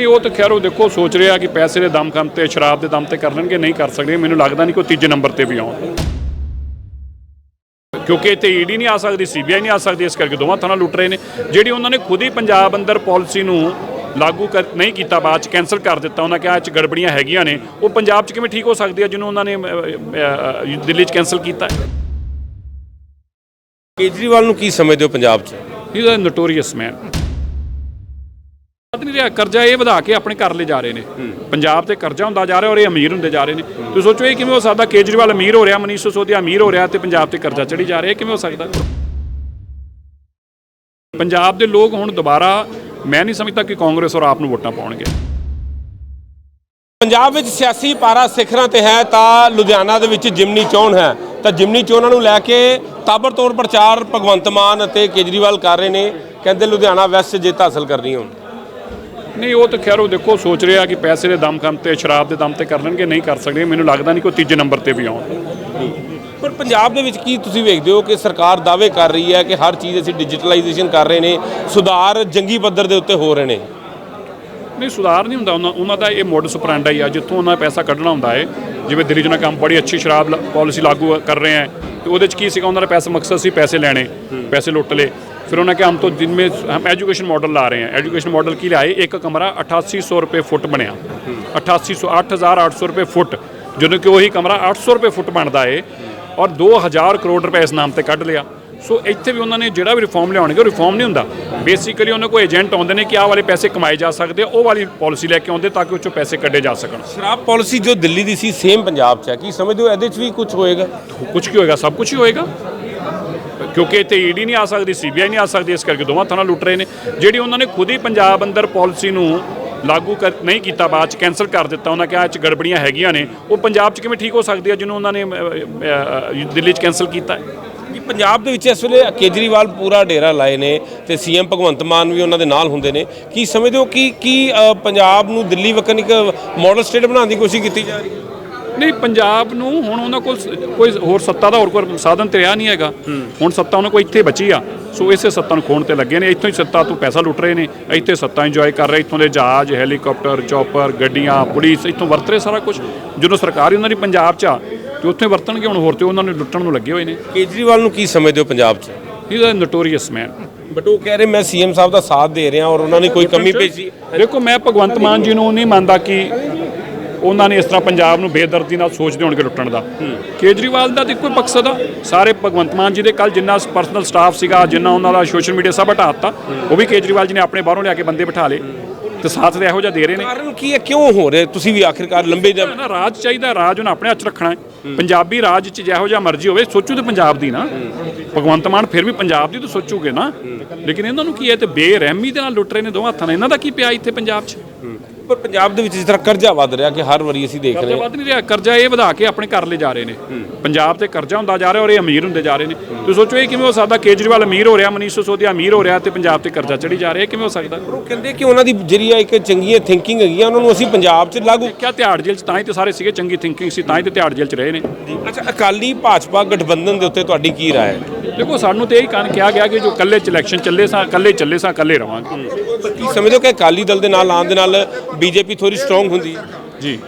ਨਹੀਂ ਉਹ ਤਾਂ ਖੈਰ ਉਹ ਦੇਖੋ ਸੋਚ ਰਿਹਾ ਕਿ ਪੈਸੇ ਦੇ ਦਮ ਖਮ ਤੇ ਸ਼ਰਾਬ ਦੇ ਦਮ ਤੇ ਕਰ ਲੈਣਗੇ ਨਹੀਂ ਕਰ ਸਕਦੇ ਮੈਨੂੰ ਲੱਗਦਾ ਨਹੀਂ ਕੋਈ ਤੀਜੇ ਨੰਬਰ ਤੇ ਵੀ ਆਉਣ। ਕਿਉਂਕਿ ਇੱਥੇ ਈਡੀ ਨਹੀਂ ਆ ਸਕਦੀ ਸੀਬੀਆਈ ਨਹੀਂ ਆ ਸਕਦੀ ਇਸ ਕਰਕੇ ਦੋਵਾਂ ਥਾਂ ਲੁੱਟ ਰਹੇ ਨੇ। ਜਿਹੜੀ ਉਹਨਾਂ ਨੇ ਖੁਦ ਹੀ ਪੰਜਾਬ ਅੰਦਰ ਪਾਲਿਸੀ ਨੂੰ ਲਾਗੂ ਕਰ ਨਹੀਂ ਕੀਤਾ ਬਾਅਦ ਚ ਕੈਨਸਲ ਕਰ ਦਿੱਤਾ ਉਹਨਾਂ ਕਿਹਾ ਇਹ ਚ ਗੜਬੜੀਆਂ ਹੈਗੀਆਂ ਨੇ। ਉਹ ਪੰਜਾਬ ਚ ਕਿਵੇਂ ਠੀਕ ਹੋ ਸਕਦੀ ਹੈ ਜਿਹਨੂੰ ਉਹਨਾਂ ਨੇ ਦਿੱਲੀ ਚ ਕੈਨਸਲ ਕੀਤਾ? ਕੇਜਰੀਵਾਲ ਨੂੰ ਕੀ ਸਮਝਦੇ ਹੋ ਪੰਜਾਬ 'ਚ? ਹੀ ਨੋਟੋਰੀਅਸ ਮੈਨ ਨਹੀਂ ਰਿਹਾ ਕਰਜ਼ਾ ਇਹ ਵਧਾ ਕੇ ਆਪਣੇ ਘਰ ਲੈ ਜਾ ਰਹੇ ਨੇ। ਪੰਜਾਬ ਤੇ ਕਰਜ਼ਾ ਹੁੰਦਾ ਜਾ ਰਿਹਾ ਔਰ ਇਹ ਅਮੀਰ ਹੁੰਦੇ ਜਾ ਰਹੇ ਨੇ। ਤੁਸੀਂ ਸੋਚੋ ਇਹ ਕਿਵੇਂ ਹੋ ਸਕਦਾ ਕੇਜਰੀਵਾਲ ਅਮੀਰ ਹੋ ਰਿਹਾ ਮਨੀਸ਼ ਸਿਸੋਦੀਆ ਅਮੀਰ ਹੋ ਰਿਹਾ ਤੇ ਪੰਜਾਬ ਤੇ ਕਰਜ਼ਾ ਚੜੀ ਜਾ ਰਿਹਾ ਇਹ ਕਿਵੇਂ ਹੋ ਸਕਦਾ? ਪੰਜਾਬ ਦੇ ਲੋਕ ਹੁਣ ਦੁਬਾਰਾ ਮੈਂ ਨਹੀਂ ਸਮਝਦਾ ਕਿ ਕਾਂਗਰਸ ਔਰ ਆਪ ਨੂੰ ਵੋਟਾਂ ਪਾਉਣਗੇ। ਪੰਜਾਬ ਵਿੱਚ ਸਿਆਸੀ ਪਾਰਾ ਸਿਖਰਾਂ ਤੇ ਹੈ ਤਾਂ ਲੁਧਿਆਣਾ ਦੇ ਵਿੱਚ ਜਿਮਨੀ ਚੋਣ ਹੈ। ਤਾਂ ਜਿਮਨੀ ਚੋਣਾਂ ਨੂੰ ਲੈ ਕੇ ਤਾਬੜਤੋੜ ਪ੍ਰਚਾਰ ਭਗਵੰਤ ਮਾਨ ਅਤੇ ਕੇਜਰੀਵਾਲ ਕਰ ਰਹੇ ਨੇ। ਕਹਿੰਦੇ ਲੁਧਿਆਣਾ ਵੈਸਟ ਜਿੱਤ ਹਾਸਲ ਕਰਨੀ ਹੁਣ। ਨਹੀਂ, ਉਹ ਤਾਂ ਖੈਰ ਉਹ ਦੇਖੋ, ਸੋਚ ਰਿਹਾ ਕਿ ਪੈਸੇ ਦੇ ਦਮ ਕੰਮ ਤੇ, ਸ਼ਰਾਬ ਦੇ ਦਮ ਤੇ ਕਰ ਲੈਣਗੇ, ਨਹੀਂ ਕਰ ਸਕਦੇ। ਮੈਨੂੰ ਲੱਗਦਾ ਨਹੀਂ ਕੋਈ ਤੀਜੇ ਨੰਬਰ ਤੇ ਵੀ ਆਉਣ। ਪਰ ਪੰਜਾਬ ਦੇ ਵਿੱਚ ਕੀ ਤੁਸੀਂ ਵੇਖਦੇ ਹੋ ਕਿ ਸਰਕਾਰ ਦਾਅਵੇ ਕਰ ਰਹੀ ਹੈ ਕਿ ਹਰ ਚੀਜ਼ ਅਸੀਂ ਡਿਜੀਟਲਾਈਜੇਸ਼ਨ ਕਰ ਰਹੇ ਨੇ, ਸੁਧਾਰ ਜੰਗੀ ਪੱਧਰ ਦੇ ਉੱਤੇ ਹੋ ਰਹੇ ਨੇ? ਨਹੀਂ, ਸੁਧਾਰ ਨਹੀਂ ਹੁੰਦਾ। ਉਹਨਾਂ ਉਹਨਾਂ ਦਾ ਇਹ ਮੋਡਸ ਆਪਰੈਂਡਾ ਹੀ ਆ, ਜਿੱਥੋਂ ਉਹਨਾਂ ਨੇ ਪੈਸਾ ਕੱਢਣਾ ਹੁੰਦਾ ਹੈ। ਜਿਵੇਂ ਦਿੱਲੀ 'ਚ ਉਹਨਾਂ ਕੰਮ ਬੜੀ ਅੱਛੀ ਸ਼ਰਾਬ ਪਾਲਿਸੀ ਲਾਗੂ ਕਰ ਰਹੇ ਹੈ। ਤੇ ਉਹਦੇ 'ਚ ਕੀ ਸੀਗਾ? ਉਹਨਾਂ ਦਾ ਪੈਸਾ ਮਕਸਦ ਸੀ ਪੈਸੇ ਲੈਣੇ, ਪੈਸੇ ਲੁੱਟ ਲਏ। ਫਿਰ ਉਹਨਾਂ ਕਿ ਹਮ ਤੋਂ ਦਿਨ ਮੇਂ ਹਮ ਐਜੂਕੇਸ਼ਨ ਮਾਡਲ ਲਾ ਰਹੇ ਹਾਂ। ਐਜੂਕੇਸ਼ਨ ਮਾਡਲ ਕੀ ਲਾਏ ਇੱਕ ਕਮਰਾ 8800 ਰੁਪਏ ਫੁੱਟ ਬਣਿਆ। 8800 8800 ਰੁਪਏ ਫੁੱਟ, ਜਦੋਂ ਕਿ ਉਹੀ ਕਮਰਾ 800 ਰੁਪਏ ਫੁੱਟ ਬਣਦਾ ਏ। ਔਰ 2000 ਕਰੋੜ ਰੁਪਏ ਇਸ ਨਾਮ ਤੇ ਕੱਢ ਲਿਆ। ਸੋ ਇੱਥੇ ਵੀ ਉਹਨਾਂ ਨੇ ਜਿਹੜਾ ਵੀ ਰਿਫਾਰਮ ਲਿਆਉਣਗੇ ਉਹ ਰਿਫਾਰਮ ਨਹੀਂ ਹੁੰਦਾ। ਬੇਸਿਕਲੀ ਉਹਨਾਂ ਕੋਲ ਏਜੰਟ ਆਉਂਦੇ ਨੇ ਕਿ ਆਹ ਵਾਲੇ ਪੈਸੇ ਕਮਾਏ ਜਾ ਸਕਦੇ ਆ ਉਹ ਵਾਲੀ ਪਾਲਿਸੀ ਲੈ ਕੇ ਆਉਂਦੇ ਤਾਂ ਕਿ ਉਹ ਚੋਂ ਪੈਸੇ ਕੱਢੇ ਜਾ ਸਕਣ। ਸ਼ਰਾਬ ਪਾਲਿਸੀ ਜੋ ਦਿੱਲੀ ਦੀ ਸੀ ਸੇਮ ਪੰਜਾਬ 'ਚ ਹੈ ਕੀ ਸਮਝਦੇ ਹੋ ਇਹਦੇ 'ਚ ਵੀ ਕੁਝ ਹੋਏਗਾ? ਕੁਝ ਕੀ ਹੋਏਗਾ? ਸਭ ਕੁਝ ਹੀ ਹੋਏਗਾ। ਕਿਉਂਕਿ ਇੱਥੇ ਈਡੀ ਨਹੀਂ ਆ ਸਕਦੀ ਸੀਬੀਆਈ ਨਹੀਂ ਆ ਸਕਦੀ ਇਸ ਕਰਕੇ ਦੋਵਾਂ ਥਾਂ ਲੁੱਟ ਰਹੇ ਨੇ। ਜਿਹੜੀ ਉਹਨਾਂ ਨੇ ਖੁਦ ਹੀ ਪੰਜਾਬ ਅੰਦਰ ਪਾਲਿਸੀ ਨੂੰ ਲਾਗੂ ਕਰ ਨਹੀਂ ਕੀਤਾ ਬਾਅਦ ਚ ਕੈਨਸਲ ਕਰ ਦਿੱਤਾ ਉਹਨਾਂ ਕਿਹਾ ਇਹ ਚ ਗੜਬੜੀਆਂ ਹੈਗੀਆਂ ਨੇ। ਉਹ ਪੰਜਾਬ ਚ ਕਿਵੇਂ ਠੀਕ ਹੋ ਸਕਦੀ ਹੈ ਜਿਹਨੂੰ ਉਹਨਾਂ ਨੇ ਦਿੱਲੀ ਚ ਕੈਨਸਲ ਕੀਤਾ ਹੈ? ਪੰਜਾਬ ਦੇ ਵਿੱਚ ਇਸ ਵੇਲੇ ਕੇਜਰੀਵਾਲ ਪੂਰਾ ਡੇਰਾ ਲਾਏ ਨੇ ਤੇ ਸੀਐਮ ਭਗਵੰਤ ਮਾਨ ਵੀ ਉਹਨਾਂ ਦੇ ਨਾਲ ਹੁੰਦੇ ਨੇ। ਕੀ ਸਮਝਦੇ ਹੋ ਕਿ ਕੀ ਪੰਜਾਬ ਨੂੰ ਦਿੱਲੀ ਵਕਨ ਇੱਕ ਮਾਡਲ ਸਟੇਟ ਬਣਾਉਣ ਦੀ ਕੋਸ਼ਿਸ਼ ਕੀਤੀ ਜਾ ਰਹੀ ਹੈ? ਨਹੀਂ ਪੰਜਾਬ ਨੂੰ ਹੁਣ ਉਹਨਾਂ ਕੋਲ ਕੋਈ ਹੋਰ ਸੱਤਾ ਦਾ ਹੋਰ ਕੋਈ ਸਾਧਨ ਤੇ ਰਿਹਾ ਨਹੀਂ ਹੈਗਾ। ਹੁਣ ਸੱਤਾ ਉਹਨਾਂ ਕੋਲ ਇੱਥੇ ਬਚੀ ਆ। ਸੋ ਇਸੇ ਸੱਤਾ ਨੂੰ ਖੋਣ ਤੇ ਲੱਗੇ ਨੇ। ਇੱਥੋਂ ਹੀ ਸੱਤਾ ਤੋਂ ਪੈਸਾ ਲੁੱਟ ਰਹੇ ਨੇ। ਇੱਥੇ ਸੱਤਾ ਇੰਜੋਏ ਕਰ ਰਹੇ। ਇੱਥੋਂ ਦੇ ਜਹਾਜ਼ ਹੈਲੀਕਾਪਟਰ ਚੌਪਰ ਗੱਡੀਆਂ ਪੁਲਿਸ ਇੱਥੋਂ ਵਰਤ ਰਹੇ ਸਾਰਾ ਕੁਝ ਜਦੋਂ ਸਰਕਾਰ ਹੀ ਉਹਨਾਂ ਦੀ ਪੰਜਾਬ 'ਚ ਆ ਤੇ ਉੱਥੇ ਵਰਤਣਗੇ ਹੁਣ ਹੋਰ ਤੇ ਉਹਨਾਂ ਨੇ ਲੁੱਟਣ ਨੂੰ ਲੱਗੇ ਹੋਏ ਨੇ। ਕੇਜਰੀਵਾਲ ਨੂੰ ਕੀ ਸਮਝਦੇ ਹੋ ਪੰਜਾਬ 'ਚ? ਹੀ ਅ ਨੋਟੋਰੀਅਸ ਮੈਨ ਬਟ ਉਹ ਕਹਿ ਰਹੇ ਮੈਂ ਸੀਐਮ ਸਾਹਿਬ ਦਾ ਸਾਥ ਦੇ ਰਿਹਾ ਔਰ ਉਹਨਾਂ ਨੇ ਕੋਈ ਕਮੀ ਪੇਸ਼ੀ ਦੇਖੋ ਮੈਂ ਭਗਵੰਤ ਮਾਨ ਜੀ ਨੂੰ ਨਹੀਂ ਮੰਨਦਾ ਕਿ ਉਹਨਾਂ ਨੇ ਇਸ ਤਰ੍ਹਾਂ ਪੰਜਾਬ ਨੂੰ ਬੇਦਰਦੀ ਨਾਲ ਸੋਚਦੇ ਹੋਣਗੇ ਲੁੱਟਣ ਦਾ। ਕੇਜਰੀਵਾਲ ਦਾ ਤਾਂ ਹੀ ਮਕਸਦ ਆ। ਸਾਰੇ ਭਗਵੰਤ ਮਾਨ ਜੀ ਦੇ ਕੱਲ ਜਿੰਨਾ ਪਰਸਨਲ ਸਟਾਫ ਸੀਗਾ ਜਿੰਨਾ ਉਹਨਾਂ ਦਾ ਸੋਸ਼ਲ ਮੀਡੀਆ ਸਭ ਹਟਾ ਦਿੱਤਾ ਉਹ ਵੀ ਕੇਜਰੀਵਾਲ ਜੀ ਨੇ ਆਪਣੇ ਬਾਹਰੋਂ ਲਿਆ ਕੇ ਬੰਦੇ ਬਿਠਾ ਲਏ। ਤੇ ਸਾਥ ਦੇ ਇਹੋ ਜਿਹਾ ਦੇ ਰਹੇ ਨੇ। ਕਾਰਨ ਕੀ ਹੈ? ਕਿਉਂ ਹੋ ਰਿਹਾ? ਤੁਸੀਂ ਵੀ ਆਖਿਰਕਾਰ ਲੰਬੇ ਜਮ ਨਾ ਰਾਜ ਚਾਹੀਦਾ ਰਾਜ ਉਹਨੇ ਆਪਣੇ ਹੱਥ 'ਚ ਰੱਖਣਾ ਹੈ। ਪੰਜਾਬੀ ਰਾਜ 'ਚ ਜਿਹੋ ਜਿਹਾ ਮਰਜ਼ੀ ਹੋਵੇ ਸੋਚੂ ਤੇ ਪੰਜਾਬ ਦੀ ਨਾ। ਭਗਵੰਤ ਮਾਨ ਫਿਰ ਵੀ ਪੰਜਾਬ ਦੀ ਤਾਂ ਸੋਚੂਗੇ ਨਾ। ਲੇਕਿਨ ਇਹਨਾਂ ਨੂੰ ਕੀ ਹੈ? ਤੇ ਬੇਰਹਿਮੀ ਦੇ ਨਾਲ ਲੁੱਟ ਰਹੇ ਨੇ ਦੋਵਾਂ ਹੱਥਾਂ ਨਾਲ। ਇਹਨਾਂ ਦਾ ਕੀ ਪਿਆ ਇੱਥੇ ਪੰਜਾਬ 'ਚ? ਪਰ ਪੰਜਾਬ ਦੇ ਵਿੱਚ ਜਿਸ ਤਰ੍ਹਾਂ ਕਰਜ਼ਾ ਵੱਧ ਰਿਹਾ ਕਿ ਹਰ ਵਾਰੀ ਅਸੀਂ ਦੇਖ ਰਹੇ ਕਰਜ਼ਾ ਹਾਂ ਵੱਧ ਨਹੀਂ ਰਿਹਾ ਕਰਜ਼ਾ ਇਹ ਵਧਾ ਕੇ ਆਪਣੇ ਘਰ ਲੈ ਜਾ ਰਹੇ ਨੇ। ਪੰਜਾਬ ਤੇ ਕਰਜ਼ਾ ਹੁੰਦਾ ਜਾ ਰਿਹਾ ਔਰ ਇਹ ਅਮੀਰ ਹੁੰਦੇ ਜਾ ਰਹੇ ਨੇ। ਤੁਸੀਂ ਸੋਚੋ ਇਹ ਕਿਵੇਂ ਹੋ ਸਕਦਾ ਕੇਜਰੀਵਾਲ ਅਮੀਰ ਹੋ ਰਿਹਾ ਮਨੀਸ਼ ਸਿਸੋਦੀਆ ਅਮੀਰ ਹੋ ਰਿਹਾ ਤੇ ਪੰਜਾਬ ਤੇ ਕਰਜ਼ਾ ਚੜੀ ਜਾ ਰਿਹਾ ਇਹ ਕਿਵੇਂ ਹੋ ਸਕਦਾ? ਉਹ ਕਹਿੰਦੇ ਕਿ ਉਹਨਾਂ ਦੀ ਜਿਹੜੀ ਆ ਇੱਕ ਚੰਗੀਆਂ ਥਿੰਕਿੰਗ ਹੈਗੀ ਆ ਉਹਨਾਂ ਨੂੰ ਅਸੀਂ ਪੰਜਾਬ 'ਚ ਲਾਗੂ ਕਿਆ ਤਿਹਾੜ ਜੇਲ੍ਹ ਚ ਤਾਂ ਹੀ ਤੇ ਸਾਰੇ ਸੀਗੇ ਚੰਗੀ ਥਿੰਕਿੰਗ ਸੀ ਤਾਂ ਹੀ ਤੇ ਤਿਹਾੜ ਜੇਲ੍ਹ ਚ ਰਹੇ ਨੇ। ਅੱਛਾ ਅਕਾਲੀ ਭਾਜਪਾ ਗਠਬੰਧਨ ਦੇ ਉੱਤੇ ਤੁਹਾਡੀ ਕੀ ਰਾਏ? ਹੈ ਦੇਖੋ ਸਾਨੂੰ ਤੇ ਇਹੀ ਕਾਰਨ ਕਿਹਾ ਗਿਆ ਕਿ ਜੋ ਕੱਲੇ ਚ ਇਲੈਕਸ਼ਨ ਚੱਲੇ ਸਾਂ ਕੱਲੇ ਚੱਲੇ ਸਾਂ ਕੱਲੇ ਰਵਾਂਗੇ। ਕੀ ਸਮਝਦੇ ਹੋ ਕਿ ਅਕਾਲੀ ਦਲ ਦੇ ਨਾਲ ਆਉਣ ਦੇ ਨਾਲ ਬੀਜੇਪੀ ਥੋੜੀ ਸਟਰੋਂਗ ਹੁੰਦੀ? ਹੈ ਜੀ।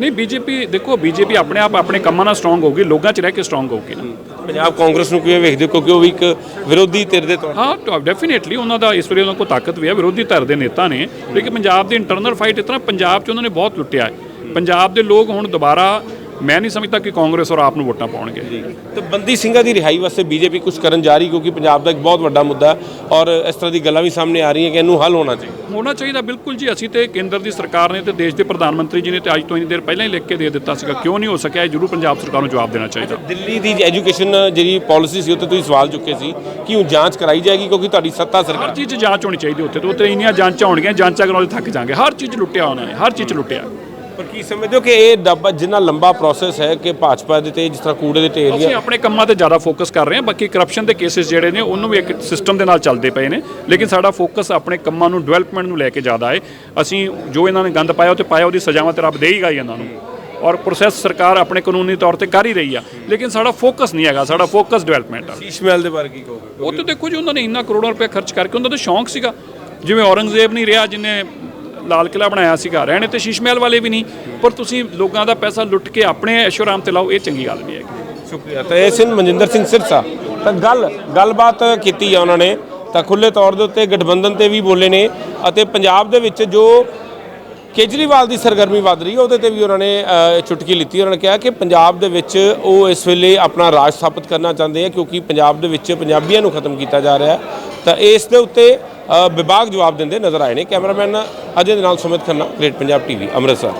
ਨਹੀਂ ਬੀਜੇਪੀ ਦੇਖੋ ਬੀਜੇਪੀ ਆਪਣੇ ਆਪ ਆਪਣੇ ਕੰਮਾਂ ਨਾਲ ਸਟਰੋਂਗ ਹੋਊਗੀ ਲੋਕਾਂ ਚ ਰਹਿ ਕੇ ਸਟਰੋਂਗ ਹੋਊਗੀ ਨਾ। ਪੰਜਾਬ ਕਾਂਗਰਸ ਨੂੰ ਕਿਵੇਂ ਵੇਖਦੇ ਹੋ? ਕਿਉਂਕਿ ਉਹ ਵੀ ਇੱਕ ਵਿਰੋਧੀ ਧਿਰ ਦੇ ਤੌਰ ਹਾਂ ਡੈਫੀਨੇਟਲੀ ਉਹਨਾਂ ਦਾ ਇਸ ਵੇਲੇ ਉਹਨਾਂ ਕੋਲ ਤਾਕਤ ਵੀ ਹੈ ਵਿਰੋਧੀ ਧਿਰ ਦੇ ਨੇਤਾ ਨੇ। ਲੇਕਿਨ ਪੰਜਾਬ ਦੀ ਇੰਟਰਨਲ ਫਾਈਟ ਇਤਨਾ ਪੰਜਾਬ 'ਚ ਉਹਨਾਂ ਨੇ ਬਹੁਤ ਲੁੱਟਿਆ ਹੈ। ਪੰਜਾਬ ਦੇ ਲੋਕ ਹੁਣ ਦੁਬਾਰਾ ਮੈਂ ਨਹੀਂ ਸਮਝਦਾ ਕਿ ਕਾਂਗਰਸ ਔਰ ਆਪ ਨੂੰ ਵੋਟਾਂ ਪਾਉਣਗੇ। ਤੇ ਬੰਦੀ ਸਿੰਘਾਂ ਦੀ ਰਿਹਾਈ ਵਾਸਤੇ ਬੀਜੇਪੀ ਕੁਝ ਕਰਨ ਜਾ ਰਹੀ ਕਿਉਂਕਿ ਪੰਜਾਬ ਦਾ ਇੱਕ ਬਹੁਤ ਵੱਡਾ ਮੁੱਦਾ ਔਰ ਇਸ ਤਰ੍ਹਾਂ ਦੀ ਗੱਲਾਂ ਵੀ ਸਾਹਮਣੇ ਆ ਰਹੀਆਂ ਕਿ ਇਹਨੂੰ ਹੱਲ ਹੋਣਾ ਚਾਹੀਦਾ। ਹੋਣਾ ਚਾਹੀਦਾ ਬਿਲਕੁਲ ਜੀ। ਅਸੀਂ ਤੇ ਕੇਂਦਰ ਦੀ ਸਰਕਾਰ ਨੇ ਤੇ ਦੇਸ਼ ਦੇ ਪ੍ਰਧਾਨ ਮੰਤਰੀ ਜੀ ਨੇ ਤੇ ਅੱਜ ਤੋਂ ਇੰਨੀ ਦੇਰ ਪਹਿਲਾਂ ਹੀ ਲਿਖ ਕੇ ਦੇ ਦਿੱਤਾ ਸੀਗਾ। ਕਿਉਂ ਨਹੀਂ ਹੋ ਸਕਿਆ? ਇਹ ਜ਼ਰੂਰ ਪੰਜਾਬ ਸਰਕਾਰ ਨੂੰ ਜਵਾਬ ਦੇਣਾ ਚਾਹੀਦਾ। ਦਿੱਲੀ ਦੀ ਐਜੂਕੇਸ਼ਨ ਜਿਹੜੀ ਪਾਲਿਸੀ ਸੀ ਉੱਤੇ ਤੁਸੀਂ ਸਵਾਲ ਚੁੱਕੇ ਸੀ ਕਿ ਉਹ ਜਾਂਚ ਕਰਾਈ ਜਾਏਗੀ ਕਿਉਂਕਿ ਤੁਹਾਡੀ ਸੱਤਾ ਸਰਕਾਰ ਹਰ ਚੀਜ਼ 'ਚ ਜਾਂਚ ਹੋਣੀ ਚਾਹੀਦੀ ਉੱਥੇ ਤੇ ਉੱਥੇ ਇੰਨੀਆਂ ਜਾਂਚਾਂ ਹੋਣਗੀਆਂ ਜਾਂਚਾਂ ਕਰਾਉਣ ਦੇ ਥੱਕ ਜਾਾਂਗੇ ਹਰ ਚੀਜ਼ ਲੁੱਟਿਆ ਉਹਨਾਂ ਨੇ ਹਰ ਚੀਜ਼ ਲੁੱਟਿਆ। ਪਰ ਕੀ ਸਮਝਦੇ ਹੋ ਕਿ ਇਹ ਡੱਬਾ ਜਿੰਨਾ ਲੰਬਾ ਪ੍ਰੋਸੈਸ ਹੈ ਕਿ ਭਾਜਪਾ ਦੇ ਤੇ ਜਿਸ ਤਰ੍ਹਾਂ ਕੂੜੇ ਦੇ ਢੇਰ ਅਸੀਂ ਜਾਂ ਆਪਣੇ ਕੰਮਾਂ ਤੇ ਜ਼ਿਆਦਾ ਫੋਕਸ ਕਰ ਰਹੇ ਹਾਂ ਬਾਕੀ ਕਰਪਸ਼ਨ ਦੇ ਕੇਸਿਸ ਜਿਹੜੇ ਨੇ ਉਹਨੂੰ ਵੀ ਇੱਕ ਸਿਸਟਮ ਦੇ ਨਾਲ ਚੱਲਦੇ ਪਏ ਨੇ। ਲੇਕਿਨ ਸਾਡਾ ਫੋਕਸ ਆਪਣੇ ਕੰਮਾਂ ਨੂੰ ਡਿਵੈਲਪਮੈਂਟ ਨੂੰ ਲੈ ਕੇ ਜ਼ਿਆਦਾ ਹੈ। ਅਸੀਂ ਜੋ ਇਹਨਾਂ ਨੇ ਗੰਦ ਪਾਇਆ ਉਹ ਤੇ ਪਾਇਆ ਉਹਦੀ ਸਜ਼ਾਵਾਂ ਤੇ ਰੱਬ ਦੇਈਗਾ ਹੀ ਇਹਨਾਂ ਨੂੰ। ਔਰ ਪ੍ਰੋਸੈਸ ਸਰਕਾਰ ਆਪਣੇ ਕਾਨੂੰਨੀ ਤੌਰ ਤੇ ਕਰ ਹੀ ਰਹੀ ਆ। ਲੇਕਿਨ ਸਾਡਾ ਫੋਕਸ ਨਹੀਂ ਹੈਗਾ ਸਾਡਾ ਫੋਕਸ ਡਿਵੈਲਪਮੈਂਟ ਆ। ਸ਼ੀਸ਼ ਮਹਿਲ ਦੇ ਬਾਰੇ ਕੀ ਕਹੋਗੇ? ਉਹ ਤੇ ਦੇਖੋ ਜੀ ਉਹਨਾਂ ਨੇ ਇੰਨਾ ਕਰੋੜਾਂ ਰੁਪਏ ਖਰਚ ਕਰਕੇ ਉਹਨਾਂ ਦਾ ਸ਼ੌਂਕ ਸੀਗਾ। ਜਿਵੇਂ ਔਰੰਗਜ਼ੇਬ ਨਹੀਂ ਰਿਹਾ ਜਿਹਨੇ ਲਾਲ ਕਿਲਾ ਬਣਾਇਆ ਸੀਗਾ। ਰਹਿਣੇ ਤੇ ਸ਼ੀਸ਼ ਮਹਿਲ ਵਾਲੇ ਵੀ ਨਹੀਂ, ਪਰ ਤੁਸੀਂ ਲੋਕਾਂ ਦਾ ਪੈਸਾ ਲੁੱਟ ਕੇ ਆਪਣੇ ਐਸ਼ੋਰਾਮ ਤੇ ਲਾਓ, ਇਹ ਚੰਗੀ ਗੱਲ ਨਹੀਂ ਹੈਗੀ। ਸ਼ੁਕਰੀਆ। ਤਾਂ ਇਹ ਸਿੰਘ ਮਨਜਿੰਦਰ ਸਿੰਘ ਸਿਰਸਾ। ਤਾਂ ਗੱਲ, ਗੱਲਬਾਤ ਕੀਤੀ ਆ ਉਹਨਾਂ ਨੇ। ਤਾਂ ਖੁੱਲੇ ਤੌਰ ਦੇ ਉੱਤੇ ਗਠਬੰਧਨ ਤੇ ਵੀ ਬੋਲੇ ਨੇ ਅਤੇ ਪੰਜਾਬ ਦੇ ਵਿੱਚ ਜੋ ਕੇਜਰੀਵਾਲ ਦੀ ਸਰਗਰਮੀ ਵੱਧ ਰਹੀ ਹੈ, ਉਹਦੇ ਤੇ ਵੀ ਉਹਨਾਂ ਨੇ ਚੁਟਕੀ ਲਿੱਤੀ। ਉਹਨਾਂ ਨੇ ਕਿਹਾ ਕਿ ਪੰਜਾਬ ਦੇ ਵਿੱਚ ਉਹ ਇਸ ਵੇਲੇ ਆਪਣਾ ਰਾਜ ਸਥਾਪਿਤ ਕਰਨਾ ਚਾਹੁੰਦੇ ਆ, ਕਿਉਂਕਿ ਪੰਜਾਬ ਦੇ ਵਿੱਚ ਪੰਜਾਬੀਆਂ ਨੂੰ ਖਤਮ ਕੀਤਾ ਜਾ ਰਿਹਾ ਤਾਂ ਇਸ ਦੇ ਉੱਤੇ ਵਿਭਾਗ ਜਵਾਬ ਦਿੰਦੇ ਨਜ਼ਰ ਆਏ ਨੇ ਕੈਮਰਾਮੈਨ ਅਜੇ ਦੇ ਨਾਲ ਸੁਮਿਤ ਖੰਨਾ, ਗ੍ਰੇਟ ਪੰਜਾਬ ਟੀਵੀ, ਅੰਮ੍ਰਿਤਸਰ।